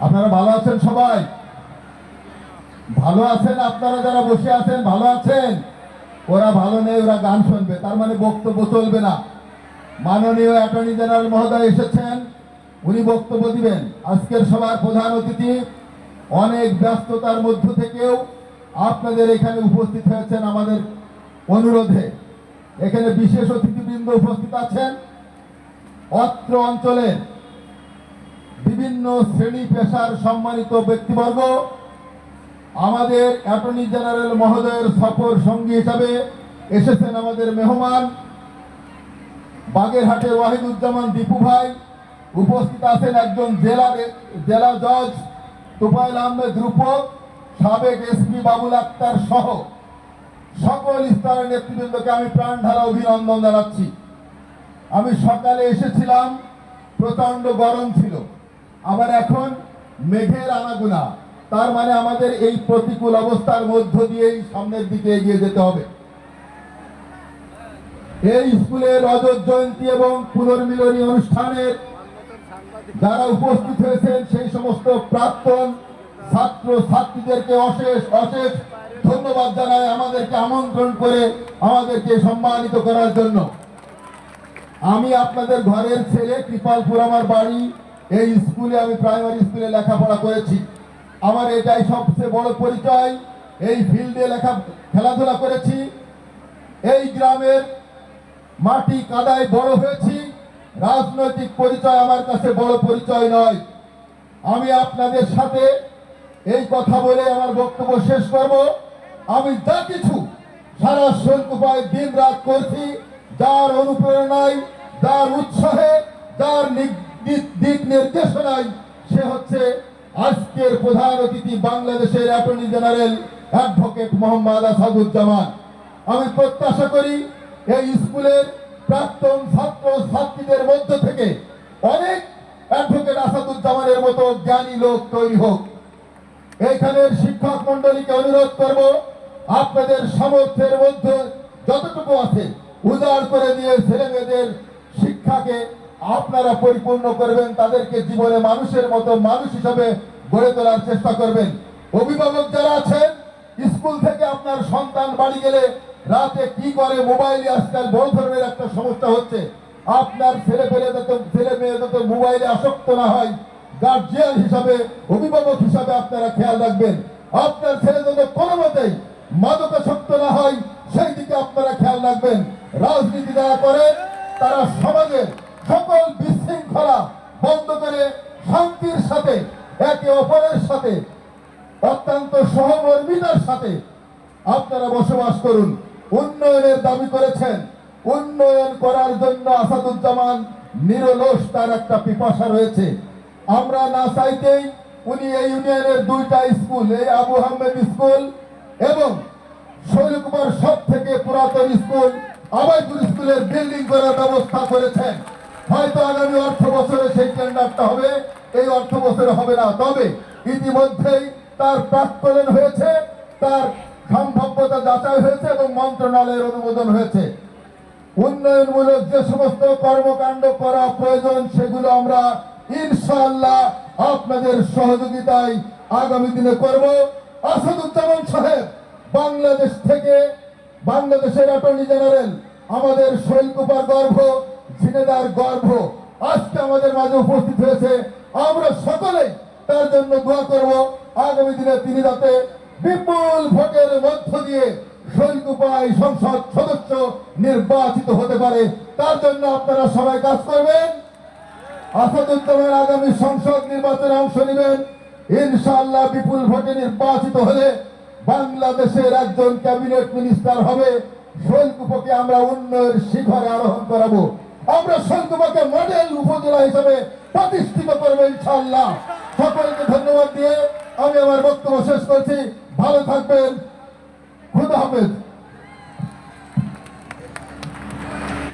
আপনারা ভালো আছেন সবাই? ভালো আছেন আপনারা যারা বসে আছেন, ভালো আছেন? ওরা ভালো নেই, ওরা গান শুনবে। তার মানে বক্তব্য চলবে না। মাননীয় অ্যাটর্নি জেনারেল মহোদয় এসেছেন, উনি বক্তব্য দিবেন। আজকের সভার প্রধান অতিথি, অনেক ব্যস্ততার মধ্য থেকেও আপনাদের এখানে উপস্থিত হয়েছেন আমাদের অনুরোধে। এখানে বিশেষ অতিথিবৃন্দ উপস্থিত আছেন। অত্র অঞ্চলের বিভিন্ন শ্রেণি পেশার সম্মানিত ব্যক্তিবর্গ, আমাদের অ্যাটর্নি জেনারেল মহোদয়ের সফর সঙ্গী হিসাবে এসেছেন আমাদের মেহমান বাগেরহাটের ওয়াহিদুজ্জামান দীপু ভাই, উপস্থিত আছেন একজন জেলা জেলা জজ তুফাইল আহমেদ রূপক, সাবেক এসপি বাবুল আক্তার সহ সকল স্তরের নেতৃবৃন্দকে আমি প্রাণ ঢালা অভিনন্দন জানাচ্ছি। আমি সকালে এসেছিলাম প্রচণ্ড গরম ছিল। আবার এখন মেঘের আনাগুনা। তার মানে আমাদের এই প্রতিকূল অবস্থার মধ্য দিয়েই সামনের দিকে এগিয়ে যেতে হবে। এই স্কুলের রজত জয়ন্তী এবং পুনর্মিলনী অনুষ্ঠানের যারা উপস্থিত হয়েছেন, সেই সমস্ত প্রাক্তন ছাত্র ছাত্রীদেরকে অশেষ অশেষ ধন্যবাদ জানাই আমাদেরকে আমন্ত্রণ করে আমাদেরকে সম্মানিত করার জন্য। আমি আপনাদের ঘরের ছেলে কৃপালপুর আমার বাড়ি এই স্কুলে আমি প্রাইমারি স্কুলে লেখাপড়া করেছি। আমার এটাই সবচেয়ে বড় পরিচয়। এই ফিল্ডে লেখা খেলাধুলা করেছি। এই গ্রামের মাটি কাদায় বড় হয়েছি। রাজনৈতিক পরিচয় আমার কাছে বড় পরিচয় নয়। আমি আপনাদের সাথে এই কথা বলে আমার বক্তব্য শেষ করব। আমি যা কিছু সারা শৈলকুপায় দিন রাত করছি, যার অনুপ্রেরণায়, যার উৎসাহে, যার নি- দিক- নির্দেশনায় সে হচ্ছে আজকের প্রধান অতিথি বাংলাদেশের attorney general advocate Mohammad Asaduzzaman. আমি প্রত্যাশা করি এই স্কুলের প্রাক্তন ছাত্র ছাত্রীদের মধ্য থেকে অনেক অ্যাডভোকেট আসাদুজ্জামানের মতো জ্ঞানী লোক তৈরি হোক। এইখানের শিক্ষক মন্ডলীকে অনুরোধ করব, আপনাদের সামর্থ্যের মধ্যে যতটুকু আছে উদার করে দিয়ে ছেলে মেয়েদের শিক্ষাকে আপনারা পরিপূর্ণ করবেন, তাদেরকে জীবনে মানুষের মতো মানুষ হিসাবে গড়ে তোলার চেষ্টা করবেন। অভিভাবক যারা আছেন, স্কুল থেকে আপনার সন্তান বাড়ি গেলে রাতে কি করে মোবাইলে আজকাল বড় ধরনের একটা সমস্যা হচ্ছে। আপনার ছেলে পেলে যাতে, ছেলে মেয়ে মোবাইলে আসক্ত না হয় গার্জিয়ান হিসাবে, অভিভাবক হিসাবে আপনারা খেয়াল রাখবেন। আপনার ছেলে যাতে কোনো মতেই মাদকাসক্ত না হয়, সেই দিকে আপনারা খেয়াল রাখবেন। রাজনীতি যারা করেন তারা সমাজের সকল বিশৃঙ্খলা বন্ধ করে শান্তির সাথে, একে অপরের সাথে, অত্যন্ত সহমর্মিতার সাথে আপনারা বসবাস করুন। উন্নয়নের দাবি করেছেন। উন্নয়ন করার জন্য আসাদুজ্জামান নিরলস তার একটা পিপাসা রয়েছে। আমরা না চাইতেই উনি এই ইউনিয়নের দুইটা স্কুল, এই আবু আহমেদ স্কুল এবং শৈলকুমার সব থেকে পুরাতন স্কুল, আবাইপুর স্কুলের বিল্ডিং করার ব্যবস্থা করেছেন। হয়তো আগামী অর্থ বছরে সেই টেন্ডারটা হবে, এই অর্থ বছরে হবে না। তবে ইতিমধ্যেই তার প্রাক্কলন হয়েছে, তার সম্ভাব্যতা যাচাই হয়েছে এবং মন্ত্রণালয়ের অনুমোদন হয়েছে। উন্নয়নমূলক যে সমস্ত কর্মকাণ্ড করা প্রয়োজন, সেগুলো আমরা ইনশাআল্লাহ আপনাদের সহযোগিতায় আগামী দিনে করব। আসাদুজ্জামান সাহেব, বাংলাদেশ থেকে বাংলাদেশের অ্যাটর্নি জেনারেল, আমাদের শৈলকুপার গর্ভ ঝিনেদার গর্ভ আজকে আমাদের মাঝে উপস্থিত হয়েছে। আমরা সকলেই তার জন্য দোয়া করব। আগামী দিনে তিনি যাতে বিপুল ভোটের মধ্য দিয়ে শৈলকুপায় সংসদ সদস্য নির্বাচিত হতে পারে, তার জন্য আপনারা সবাই কাজ করবেন। আসাদুজ্জামান আগামী সংসদ নির্বাচনে অংশ নেবেন। ইনশাআল্লাহ বিপুল ভোটে নির্বাচিত হলে বাংলাদেশের একজন ক্যাবিনেট মিনিস্টার হবে। শৈলকুপকে আমরা উন্নয়নের শিখরে আরোহণ করাবো। আমরা শৈলকুপকে মডেল উপজেলা হিসেবে প্রতিষ্ঠিত করব ইনশাআল্লাহ। সকলকে ধন্যবাদ দিয়ে আমি আমার বক্তব্য শেষ করছি। ভালো থাকবেন। খুদা হাফেজ।